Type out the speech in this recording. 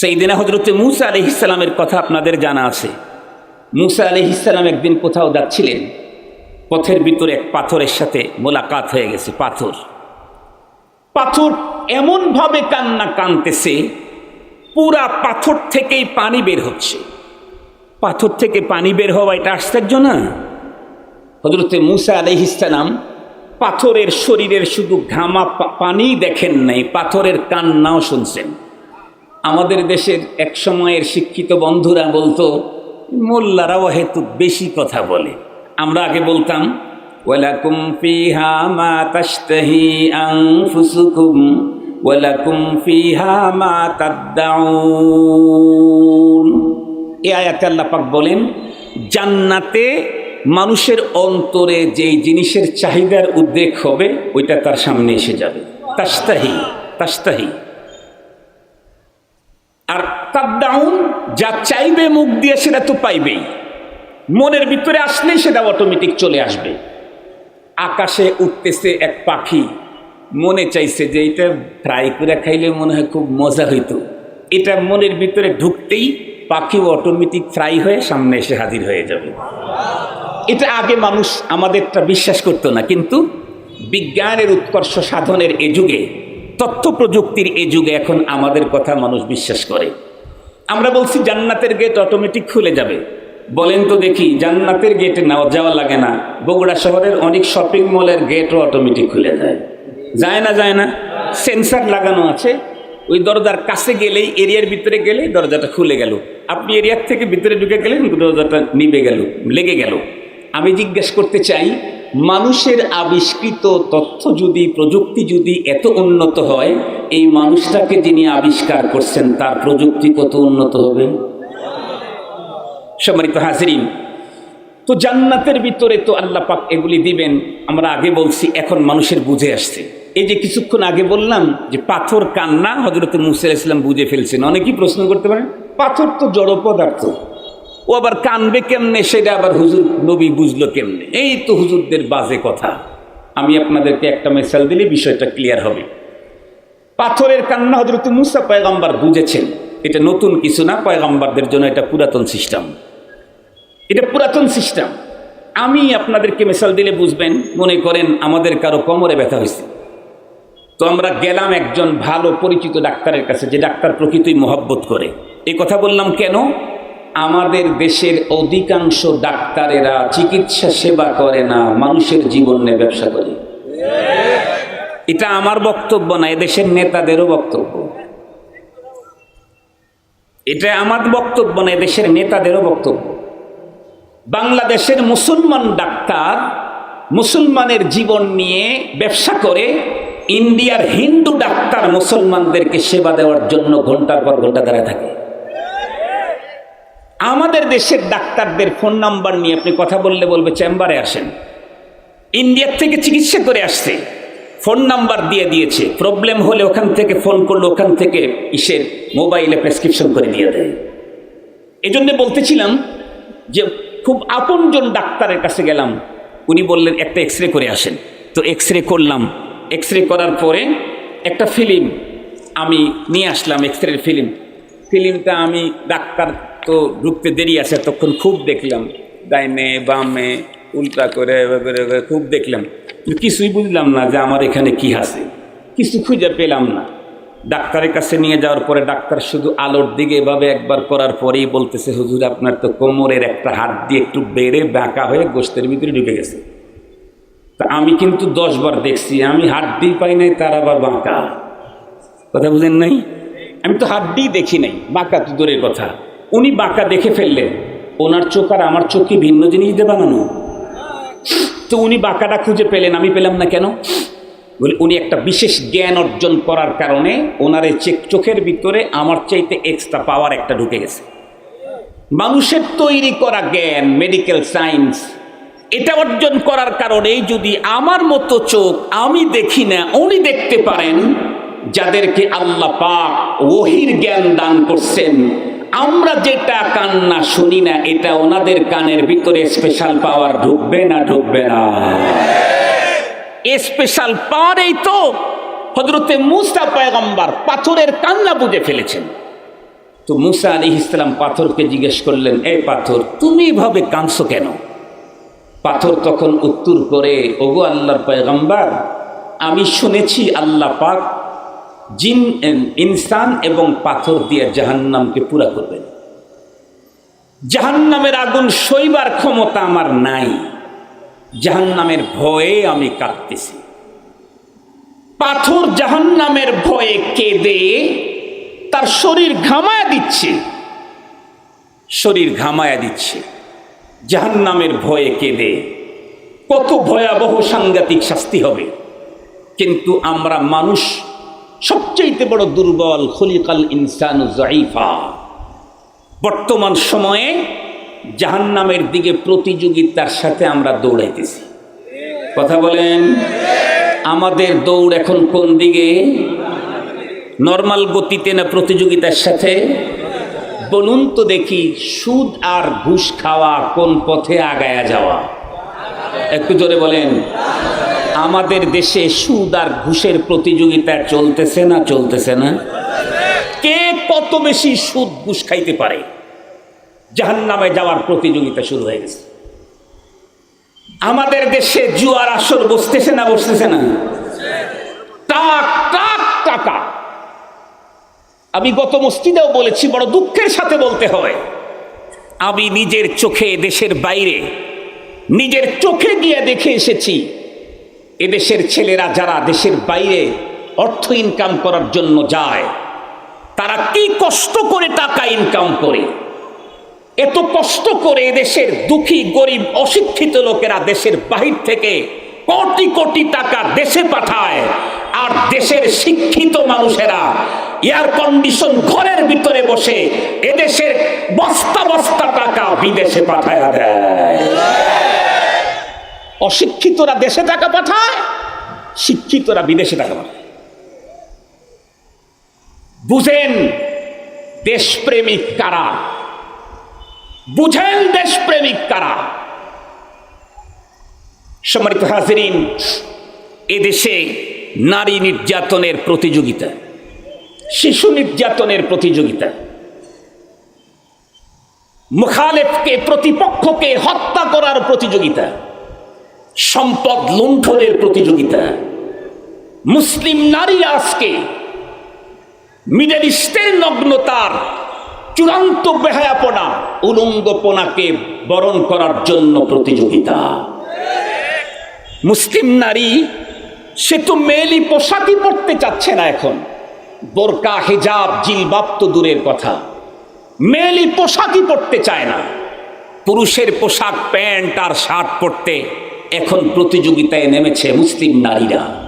সেই দিনে হজরতে মুসা আলি ইসলামের কথা আপনাদের জানা আছে। মুসা আলি ইসলাম একদিন কোথাও যাচ্ছিলেন, পথের ভিতরে এক পাথরের সাথে মোলাকাত হয়ে গেছে, পাথর। পাথর এমনভাবে কান্না কানতেছে, পুরা পাথর থেকেই পানি বের হচ্ছে। পাথর থেকে পানি বের হওয়া এটা আশ্চর্য না? হজরতে মুসা আলহিসাম পাথরের শরীরের শুধু ঘামা পানি দেখেন নাই, পাথরের কান্নাও শুনছেন। আমাদের দেশের এক সময়ের শিক্ষিত বন্ধুরা বলতো, মোল্লারাও হেতু বেশি কথা বলে। আমরা আগে বলতাম, ওয়ালাকুম ফিহা মা তাশতাহি আনফুসুকুম, ওয়ালাকুম ফিহা মা তাদদাউন। এ আয়াতে আল্লাহ বলেন, জান্নাতে মানুষের অন্তরে যেই জিনিসের চাহিদার উদ্রেক হবে, ওইটা তার সামনে এসে যাবে। তাস্তাহি তাস্তাহি আর তার ডাউন যা চাইবে মুখ দিয়ে সেটা তো পাইবেই। মনের ভিতরে আসলেই সেটা অটোমেটিক চলে আসবে। আকাশে উঠতেছে এক পাখি, মনে চাইছে যে এটা ফ্রাই করে খাইলে মনে হয় খুব মজা হইতো। এটা মনের ভিতরে ঢুকতেই পাখি অটোমেটিক ফ্রাই হয়ে সামনে এসে হাজির হয়ে যাবে। এটা আগে মানুষ আমাদেরটা বিশ্বাস করতো না, কিন্তু বিজ্ঞানের উৎকর্ষ সাধনের এ যুগে তথ্য প্রযুক্তির এ যুগে এখন আমাদের কথা মানুষ বিশ্বাস করে। আমরা বলছি, জান্নাতের গেট অটোমেটিক খুলে যাবে। বলেন তো দেখি, জান্নাতের গেটে নেওয়া যাওয়া লাগে না? বগুড়া শহরের অনেক শপিং মলের গেটও অটোমেটিক খুলে যায়। যায় না যায় না? সেন্সার লাগানো আছে। ওই দরজার কাছে গেলেই, এরিয়ার ভিতরে গেলে দরজাটা খুলে গেল। আপনি এরিয়ার থেকে ভিতরে ঢুকে গেলেন, দরজাটা নিবে গেল, লেগে গেল। আমি জিজ্ঞেস করতে চাই মানুষের আবিষ্কৃত তথ্য যদি, প্রযুক্তি যদি এত উন্নত হয়, এই মানুষটাকে যিনি আবিষ্কার করছেন, তার প্রযুক্তি কত উন্নত হবে? সম্মানিত হাজরিন, তো জান্নাতের ভিতরে তো আল্লাহ পাক এগুলি দিবেন, আমরা আগে বলছি, এখন মানুষের বুঝে আসছে। এই যে কিছুক্ষণ আগে বললাম যে পাথর কান্না হজরত মুসা ইসলাম বুঝে ফেলছেন। অনেকেই প্রশ্ন করতে পারেন, পাথর তো জড় পদার্থ। ও আবার কানবে কেমনে? সেটা আবার হুজুর নবী বুঝলো কেমনে? এই তো হুজুরদের বাজে কথা। আমি আপনাদেরকে একটা মেসাল দিলে বিষয়টা ক্লিয়ার হবে। পাথরের কান্না হজরত মুসা পয়গম্বর বুঝেছেন। এটা নতুন কিছু না, পয়গম্বরদের জন্য এটা পুরাতন সিস্টেম এটা পুরাতন সিস্টেম আমি আপনাদেরকে মেসাল দিলে বুঝবেন, মনে করেন আমাদের কারও কোমরে ব্যথা হয়েছে। তো আমরা গেলাম একজন ভালো পরিচিত ডাক্তারের কাছে, যে ডাক্তার প্রকৃতই মহব্বত করে। এই কথা বললাম কেন? আমাদের দেশের অধিকাংশ ডাক্তারেরা চিকিৎসা সেবা করে না, মানুষের জীবন নিয়ে ব্যবসা করে। এটা আমার বক্তব্য না, এদেশের নেতাদেরও বক্তব্য। এটা আমার বক্তব্য না, এদেশের নেতাদেরও বক্তব্য। বাংলাদেশের মুসলমান ডাক্তার মুসলমানের জীবন নিয়ে ব্যবসা করে, ইন্ডিয়ার হিন্দু ডাক্তার মুসলমানদেরকে সেবা দেওয়ার জন্য ঘণ্টার পর ঘণ্টা দাঁড়ায় থাকে। আমাদের দেশের ডাক্তারদের ফোন নাম্বার নিয়ে আপনি কথা বললে বলবে, চেম্বারে আসেন। ইন্ডিয়ার থেকে চিকিৎসা করে আসছে। ফোন নাম্বার দিয়ে দিয়েছে। প্রবলেম হলে ওখান থেকে ফোন করলে ওখান থেকে ইসের মোবাইলে প্রেসক্রিপশন করে দিয়ে দেয়। এই জন্যে বলতেছিলাম যে, খুব আপনজন ডাক্তারের কাছে গেলাম। উনি বললেন, একটা এক্স করে আসেন। তো এক্স করলাম। এক্স করার পরে একটা ফিল্ম আমি নিয়ে আসলাম এক্স ফিল্ম। ফিল্মটা আমি ডাক্তার তো ঢুকতে দেরি আছে তখন খুব দেখলাম। ডাইনে বামে, উল্টা করে খুব দেখলাম। কিছুই বুঝলাম না যে আমার এখানে কি আছে। কিছু খুঁজে পেলাম না। ডাক্তারের কাছে নিয়ে যাওয়ার পরে ডাক্তার শুধু আলোর দিকে এভাবে একবার করার পরেই বলতেছে, হুজুর, আপনার তো কোমরের একটা হাত দিয়ে একটু বেড়ে বাঁকা হয়ে গোস্তের ভিতরে ঢুকে গেছে। তা আমি কিন্তু দশ বার দেখছি, আমি হাত হাড্ডি পাই নাই, তার আবার বাঁকা। কথা বুঝেন নাই? আমি তো হাড্ডি দেখি নাই, বাঁকা তো দূরের কথা। উনি বাঁকা দেখে ফেললেন। ওনার চোখ আর আমার চোখ কি ভিন্ন জিনিস দিয়ে বানানো। তো উনি বাঁকাটা খুঁজে পেলেন, আমি পেলাম না কেন? বলে, উনি একটা বিশেষ জ্ঞান অর্জন করার কারণে ওনার এই চোখের ভিতরে আমার চাইতে এক্সট্রা পাওয়ার একটা ঢুকে গেছে। মানুষের তৈরি করা জ্ঞান মেডিকেল সায়েন্স এটা অর্জন করার কারণেই যদি আমার মতো চোখ আমি দেখি না, উনি দেখতে পারেন, যাদেরকে আল্লাহ পাক ওহির জ্ঞান দান করছেন আমরা যেটা কান্না শুনি না, এটা ওনাদের কানের ভিতরে স্পেশাল পাওয়ার ঢুকবে না ঢুকবে না। স্পেশাল পাওয়ারেই তো হজরতে মুসা পয়গম্বর পাথরের কান্না বুঝে ফেলেছেন। তো মুসা আলী ইসলাম পাথরকে জিজ্ঞেস করলেন এই পাথর, তুমি এভাবে কাঁদছো কেন? পাথর তখন উত্তর করে, ওগো আল্লাহর পয়গম্বার, আমি শুনেছি আল্লাহ পাক জিন ইনসান এবং পাথর দিয়ে জাহান্নামকে পুরা করবেন। জাহান্নামের আগুন সইবার ক্ষমতা আমার নাই। জাহান্নামের ভয়ে আমি কাঁদতেছি। পাথর জাহান্নামের ভয়ে কেঁদে তার শরীর ঘামায়া দিচ্ছে। শরীর ঘামায়া দিচ্ছে। জাহান্নামের ভয়ে কেঁদে। কত ভয়াবহ সাংঘাতিক শাস্তি হবে। কিন্তু আমরা মানুষ সবচাইতে বড় দুর্বল খলিকাল ইনসান জাইফা বর্তমান সময়ে জাহান্নামের দিকে প্রতিযোগিতার সাথে আমরা দৌড়াইতেছি। কথা বলেন, আমাদের দৌড় এখন কোন দিকে? নর্মাল গতিতে না প্রতিযোগিতার সাথে? বলুন তো দেখি, সুদ আর ঘুষ খাওয়া কোন পথে আগায়া যাওয়া? একটু জোরে বলেন। আমাদের দেশে সুদ আর ঘুষের প্রতিযোগিতা চলতেছে না চলতেছে না? কে কত বেশি সুদ, ঘুষ খাইতে পারে? জাহান নামে যাওয়ার প্রতিযোগিতা শুরু হয়ে গেছে। আমাদের দেশে জুয়ার আসর বসতেছে না বসতেছে না? টাক টাক, টাকা। আমি গত মসজিদেও বলেছি, বড় দুঃখের সাথে বলতে হয়, আমি নিজের চোখে দেশের বাইরে, নিজের চোখে গিয়ে দেখে এসেছি এদেশের ছেলেরা যারা দেশের বাইরে অর্থ ইনকাম করার জন্য যায়, তারা কি কষ্ট করে টাকা ইনকাম করে? এত কষ্ট করে এদেশের দুঃখী, গরিব, অশিক্ষিত লোকেরা দেশের বাহির থেকে কোটি কোটি টাকা দেশে পাঠায়, আর দেশের শিক্ষিত মানুষেরা এয়ার কন্ডিশন ঘরের ভিতরে বসে এদেশের বস্তা বস্তা টাকা বিদেশে পাঠায় দেয়। অশিক্ষিতরা দেশে টাকা পাঠায়, শিক্ষিতরা বিদেশে টাকা পাঠায়। বুঝেন দেশপ্রেমিক কারা? বুঝেন দেশপ্রেমিক কারা? সম্মানিত হাজিরিন, এদেশে নারী নির্যাতনের প্রতিযোগিতা, শিশু নির্যাতনের প্রতিযোগিতা, মুখালেফকে, প্রতিপক্ষকে হত্যা করার প্রতিযোগিতা সম্পদ লুণ্ঠনের প্রতিযোগিতা। মুসলিম নারীরা আজকে মিডল ইস্টের নগ্নতার চূড়ান্ত বেহায়াপনা, উলঙ্গপনাকে বরণ করার জন্য প্রতিযোগিতা। মুসলিম নারী, সে তো মেয়েলি পোশাকই পরতে চাচ্ছে না এখন। বোরকা, হেজাব, জিলবাব তো দূরের কথা। মেয়েলি পোশাকই পরতে চায় না। পুরুষের পোশাক, প্যান্ট আর শার্ট পরতে এখন প্রতিযোগিতায় নেমেছে মুসলিম নারীরা।